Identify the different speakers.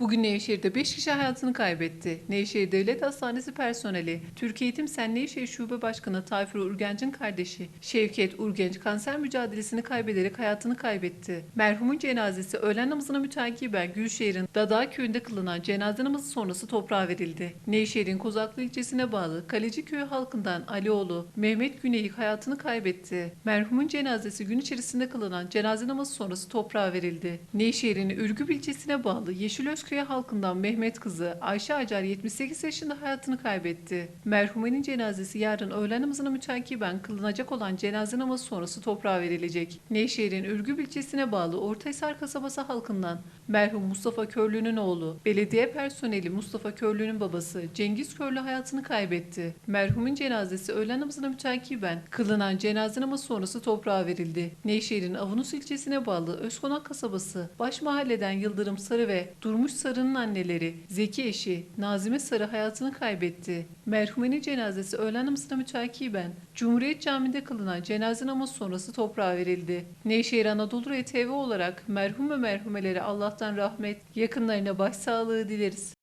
Speaker 1: Bugün Nevşehir'de 5 kişi hayatını kaybetti. Nevşehir Devlet Hastanesi personeli, Türkiye Eğitim Sen Nevşehir Şube Başkanı Tayfur Urgenç'in kardeşi Şevket Urgenç kanser mücadelesini kaybederek hayatını kaybetti. Merhumun cenazesi öğlen namazına mütakiben Gülşehir'in Dada köyünde kılınan cenaze namazı sonrası toprağa verildi. Nevşehir'in Kozaklı ilçesine bağlı Kaleci köyü halkından Alioğlu Mehmet Güneyik hayatını kaybetti. Merhumun cenazesi gün içerisinde kılınan cenaze namazı sonrası toprağa verildi. Nevşehir'in Ürgüp ilçesine bağlı Yeşilözköy halkından Mehmet kızı Ayşe Acar 78 yaşında hayatını kaybetti. Merhumenin cenazesi yarın öğlen namazına mütakiben kılınacak olan cenaze namazı sonrası toprağa verilecek. Nevşehir'in Ürgüp ilçesine bağlı Ortahisar kasabası halkından merhum Mustafa Körlü'nün oğlu, belediye personeli Mustafa Körlü'nün babası Cengiz Körlü hayatını kaybetti. Merhumun cenazesi öğlen namazına mütakiben kılınan cenaze namazı sonrası toprağa verildi. Nevşehir'in Avunus ilçesine bağlı Özkonak kasabası baş mahalleden Yıldırım Sarı ve Durmuş Sarı'nın anneleri Zeki eşi Nazime Sarı hayatını kaybetti. Merhumenin cenazesi öğlen namazına mütakiben Cumhuriyet Camii'nde kılınan cenaze namazı sonrası toprağa verildi. Nevşehir Anadolu RTV olarak merhum ve merhumelere Allah'tan rahmet, yakınlarına başsağlığı dileriz.